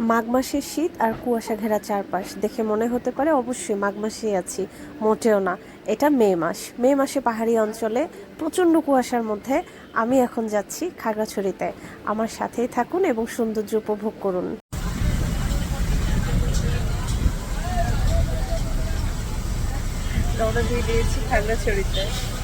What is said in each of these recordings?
মাঘ মাসের শীত আর কুয়াশা ঘেরা চারপাশ। দেখে মনে হতে পারে অবশ্যই মাঘ মাসেই আছি, মোটেও না। এটা মে মাস। মে মাসে পাহাড়ি অঞ্চলে প্রচণ্ড কুয়াশার মধ্যে আমি এখন যাচ্ছি খাগড়াছড়িতে। আমার সাথেই থাকুন এবং সৌন্দর্য উপভোগ করুন। দিয়ে দিয়েছি খাগড়াছড়িতে।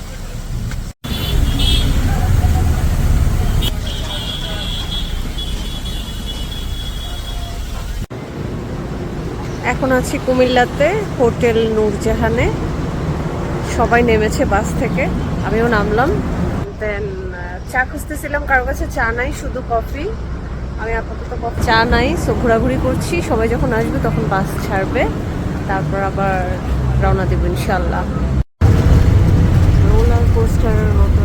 এখন আছি কুমিল্লাতে, হোটেল নূরজাহানে। সবাই নেমেছে বাস থেকে, আমিও নামলাম। দেন চা খুঁজতেছিলাম, কারও কাছে চা নাই, শুধু কফি। আমি আপাতত চা নাই সো ঘোরাঘুরি করছি। সবাই যখন আসবে তখন বাস ছাড়বে। তারপর আবার রওনা দেব ইনশাল্লাহ রোলার কোস্টারের মতো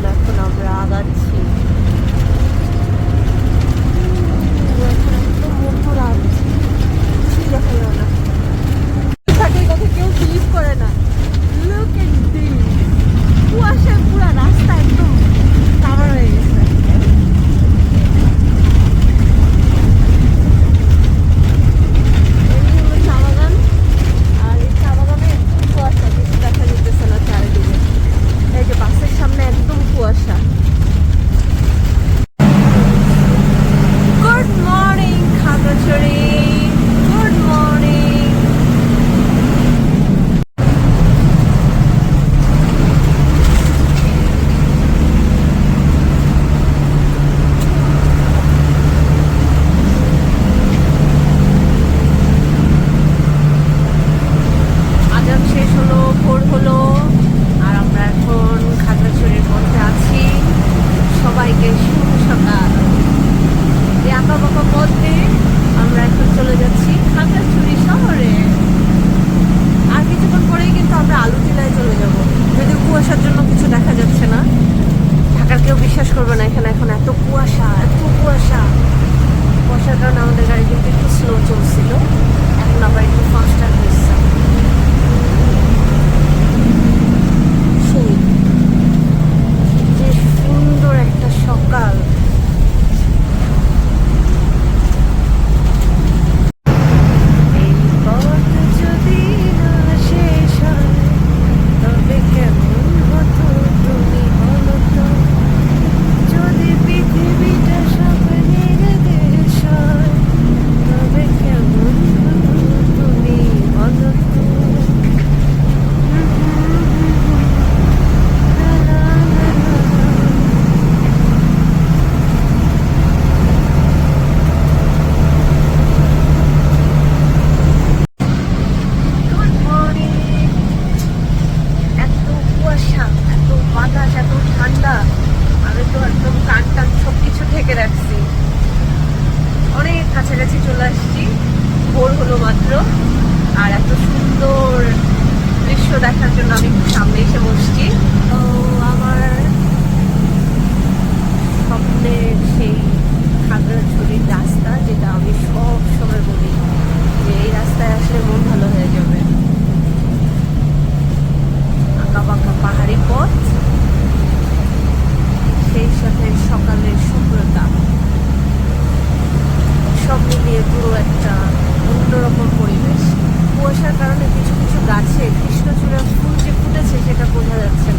বোঝা যাচ্ছে